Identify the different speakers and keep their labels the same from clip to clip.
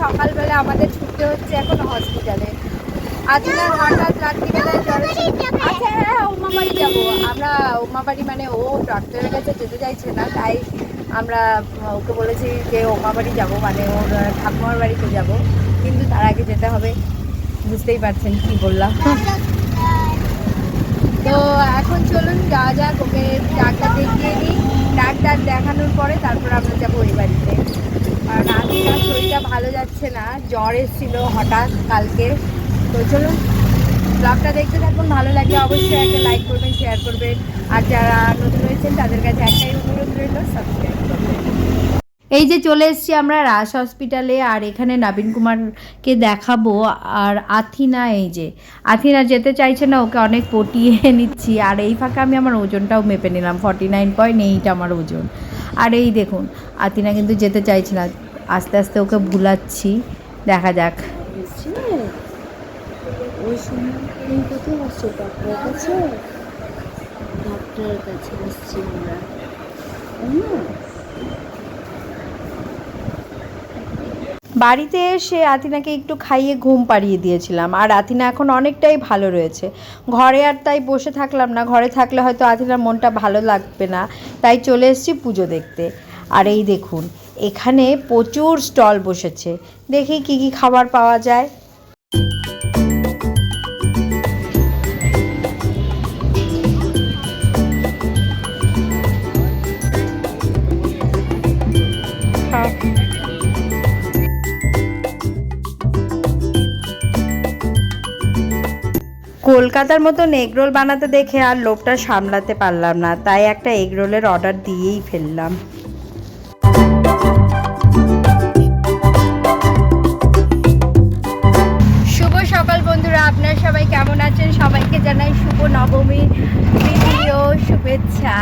Speaker 1: সকালবেলা আমাদের ছুটতে হচ্ছে এখন হসপিটালে আজকাল হঠাৎ রাত্রিবেলায় জ্বর আচ্ছা হ্যাঁ উমাবাড়ি যাব। আমরা উমাবাড়ি মানে ও ডাক্তারের কাছে যেতে চাইছে না তাই আমরা ওকে বলেছি যে উমাবাড়ি যাব মানে ওর ঠাকুমার বাড়িতে যাব। কিন্তু তার আগে যেতে হবে। বুঝতেই পারছেন কি বললাম। তো এখন চলুন যাওয়া যাক ওকে ডাক্তার দেখিয়ে নিই ডাক্তার দেখানোর পরে তারপর আমরা যাব ওই বাড়িতে। কারণ আজকাল শরীরটা ভালো যাচ্ছে না, জ্বর এসেছিল হঠাৎ কালকে। তো চলুন ব্লগটা দেখতে থাকুন, ভালো লাগলে অবশ্যই একটা লাইক করবেন শেয়ার করবেন। আর যারা নতুন রয়েছেন, তাদের কাছে একটাই অনুরোধ রইল সাবস্ক্রাইব করবেন। এই যে চলে এসেছি আমরা রাস হসপিটালে আর এখানে নবীন কুমারকে দেখাবো। আর আথিনা এই যে, আথিনা যেতে চাইছে না, ওকে অনেক পটিয়ে নিচ্ছি। আর এই ফাঁকে আমি আমার ওজনটাও মেপে নিলাম ফর্টি নাইন পয়েন্ট এইট আমার ওজন। আর এই দেখুন, আতিনা কিন্তু যেতে চাইছে না। আস্তে আস্তে ওকে ভুলাচ্ছি দেখা যাক।
Speaker 2: কাছে আসছি আমরা তাই না
Speaker 1: বাড়িতে এসে আতিনাকে একটু খাইয়ে ঘুম পাড়িয়ে দিয়েছিলাম। আর আতিনা এখন অনেকটাই ভালো রয়েছে। ঘরে আর তাই বসে থাকলাম না। ঘরে থাকলে হয়তো আতিনার মনটা ভালো লাগবে না। তাই চলে এসেছি পুজো দেখতে। আর এই দেখুন, এখানে প্রচুর স্টল বসেছে। দেখি কি কি খাবার পাওয়া যায়। কলকাতার মতন এগরোল বানাতে দেখে আর লোভটা সামলাতে পারলাম না, তাই একটা এগরোলের অর্ডার দিয়েই ফেললাম। শুভ সকাল বন্ধুরা, আপনারা সবাই কেমন আছেন? সবাইকে জানাই শুভ নবমী ভিডিও শুভেচ্ছা।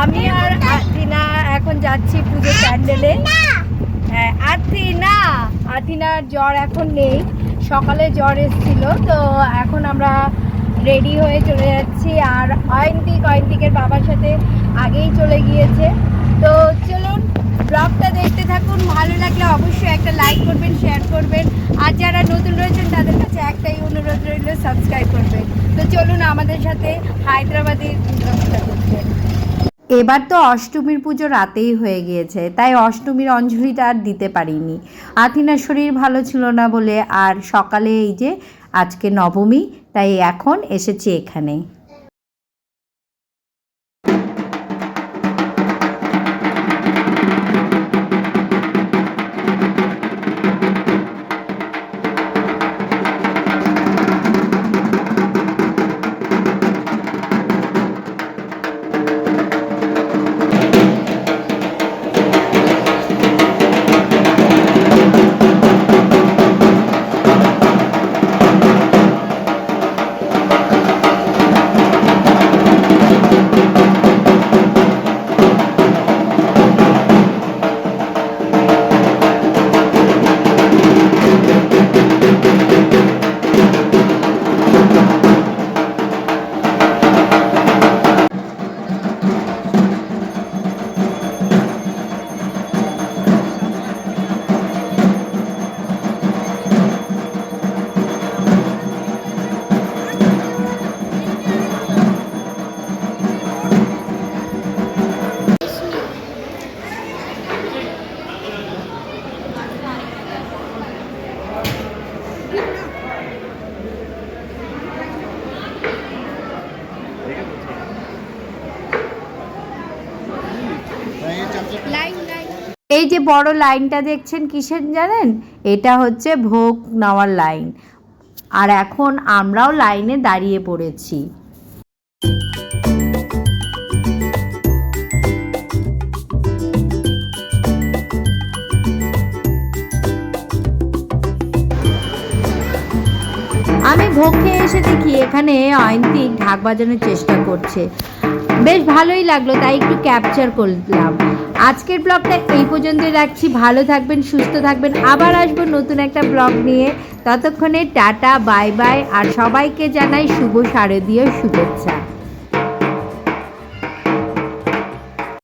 Speaker 1: আমি আর আর্টিনা এখন যাচ্ছি পুজো প্যান্ডেলে। হ্যাঁ আর্টিনা আর্টিনার জ্বর এখন নেই। সকালে জ্বর এসেছিল, তো এখন আমরা রেডি হয়ে চলে যাচ্ছি। আর অয়ন্তিক, অয়ন্তিকের বাবার সাথে আগেই চলে গিয়েছে। তো চলুন ব্লগটা দেখতে থাকুন। ভালো লাগলে অবশ্যই একটা লাইক করবেন শেয়ার করবেন। আর যারা নতুন রয়েছেন, তাদের কাছে একটাই অনুরোধ রইল সাবস্ক্রাইব করবেন। তো চলুন আমাদের সাথে হায়দ্রাবাদের করতে এবার তো অষ্টমীর পুজো রাতেই হয়ে গিয়েছে, তাই অষ্টমীর অঞ্জলিটা আর দিতে পারিনি। আথিনার শরীর ভালো ছিল না বলে আর সকালে এই যে আজকে নবমী, তাই এখন এসেছি এখানে। এই যে বড় লাইনটা দেখছেন কিসের জানেন? এটা হচ্ছে ভোগ নেওয়ার লাইন। আর এখন আমরাও লাইনে দাঁড়িয়ে পড়েছি। আমি ভোগ খেয়ে এসে দেখি এখানে অয়ন্তিক ঢাক বাজানোর চেষ্টা করছে। বেশ ভালোই লাগল, তাই একটু ক্যাপচার করলাম। আজকের ব্লগটা এই পর্যন্তই রাখছি। ভালো থাকবেন, সুস্থ থাকবেন। আবার আসব নতুন একটা ব্লগ নিয়ে। ততক্ষণে টাটা, বাই বাই, আর সবাইকে জানাই শুভ শারদীয় শুভেচ্ছা।